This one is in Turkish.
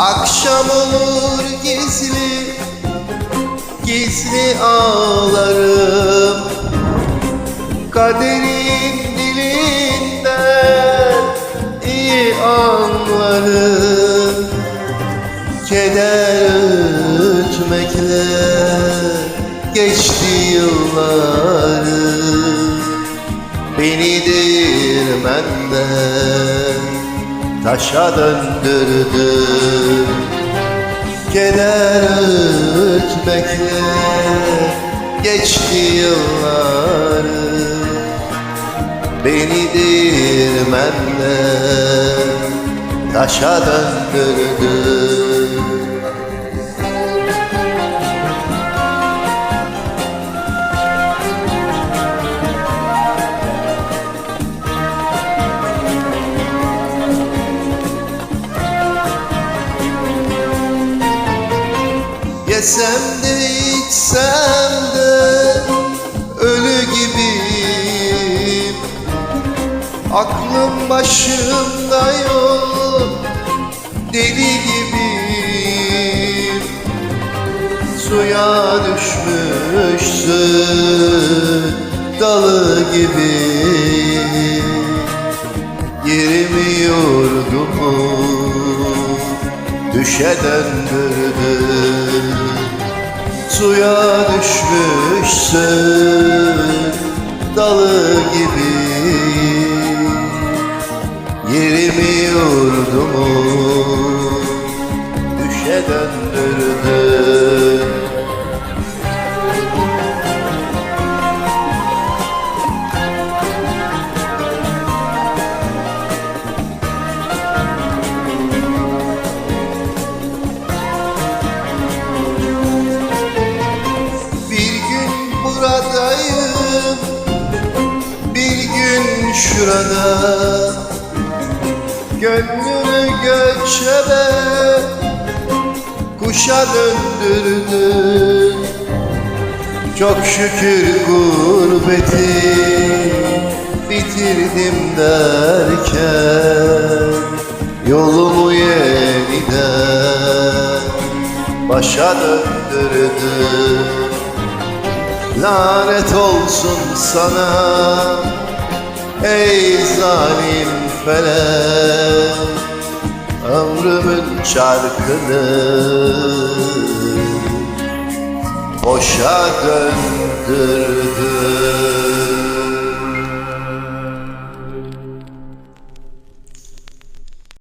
Akşam olur gizli Gizli ağlarım. Kaderin dilinden iyi anlarım. Keder ötmekle geçti yıllarım. Beni değirmenden taşa döndürdü. Keder ötmekle geçti yıllarım Beni değirmenden taşa döndürdü Yesem de içsem de ölü gibiyim. Aklım başımda yok deli gibiyim. Suya düşmüşsün dalı gibi Yerimi yurdumu düşe döndürdün Suya düşmüşsün dalı gibi Yerimi yurdumu düşe döndürdün şurada Gönlümü göçebe Kuşa döndürdün Çok şükür gurbeti Bitirdim derken Yolumu yeniden Başa döndürdün Lanet olsun sana Ey zalim felek Ömrümün çarkını Boşa döndürdün